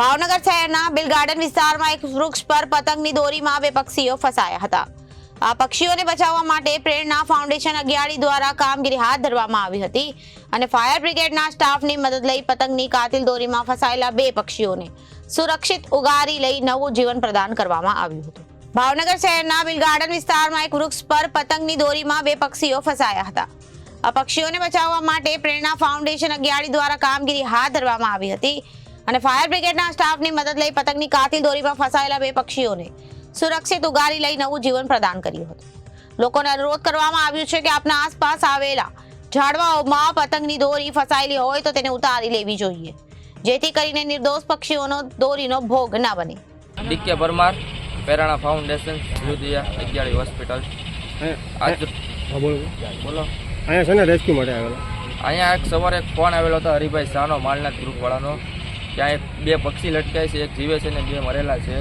ભાવનગર શહેરના bill garden વિસ્તારમાં એક વૃક્ષ પર પતંગની દોરીમાં બે પક્ષીઓ ફસાયા હતા. આ પક્ષીઓને બચાવવા માટે પ્રેરણા ફાઉન્ડેશન અગિયારી દ્વારા કામગીરી હાથ ધરવામાં આવી હતી અને ફાયર બ્રિગેડના સ્ટાફની મદદ લઈ પતંગની કાતિલ દોરીમાં ફસાયેલા બે પક્ષીઓને સુરક્ષિત ઉગારી લઈ નવું જીવન પ્રદાન કરવામાં આવ્યું હતું. ભાવનગર શહેરના બિલ ગાર્ડન વિસ્તારમાં એક વૃક્ષ પર પતંગની દોરીમાં બે પક્ષીઓ ફસાયા હતા. આ પક્ષીઓને બચાવવા માટે પ્રેરણા ફાઉન્ડેશન અગિયારી દ્વારા કામગીરી હાથ ધરવામાં આવી હતી અને ફાયર બ્રિગેડના સ્ટાફની મદદ લઈ પતંગની કાતિલ દોરીમાં ફસાયેલા બે પક્ષીઓને સુરક્ષિત ઉગારી લઈ નવું જીવન પ્રદાન કર્યું હતું. લોકોને અનુરોધ કરવામાં આવ્યું છે કે આપના આસપાસ આવેલા ઝાડવાઓમાં પતંગની દોરી ફસાયેલી હોય તો તેને ઉતારી લેવી જોઈએ. જેથી કરીને નિર્દોષ પક્ષીઓનો દોરીનો ભોગ ના બને. ડીકે પરમાર પેરાણા ફાઉન્ડેશન લુધિયા અગિયારી હોસ્પિટલ. બોલો. બોલો. અહીંયા છે ને રેસ્ક્યુ માટે આવેલો. અહીંયા એક સવારે એક ફોન આવેલો હતો હરિભાઈ શાહનો માલનાથ ગ્રુપવાળાનો. ત્યાં એક બે પક્ષી લટકાય છે, એક જીવે છે ને બે મરેલા છે.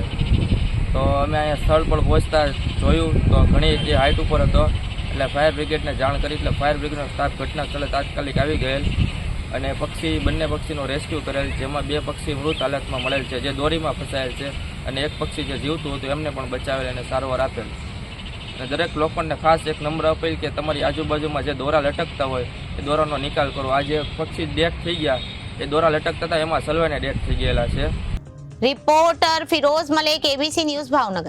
તો અમે અહીંયા સ્થળ પર પહોંચતા જોયું તો ઘણી જે હાઇટ ઉપર હતો. એટલે ફાયર બ્રિગેડને જાણ કરી, એટલે ફાયર બ્રિગેડનો સ્ટાફ ઘટના સ્થળે તાત્કાલિક આવી ગયેલ અને પક્ષી, બંને પક્ષીનો રેસ્ક્યુ કરેલ, જેમાં બે પક્ષી મૃત હાલતમાં મળેલ છે, જે દોરીમાં ફસાયેલ છે અને એક પક્ષી જે જીવતું હતું એમને પણ બચાવેલ અને સારવાર આપેલ. અને દરેક લોકોને ખાસ એક નમ્ર અપીલ કે તમારી આજુબાજુમાં જે દોરા લટકતા હોય, એ દોરાનો નિકાલ કરો. આજે પક્ષી દેખ થઈ ગયા એ દોરા લટકતા હતા, એમાં સલવાને ડેથ થઈ ગયેલા છે. Reporter Firoz Malek ABC news Bhavnagar.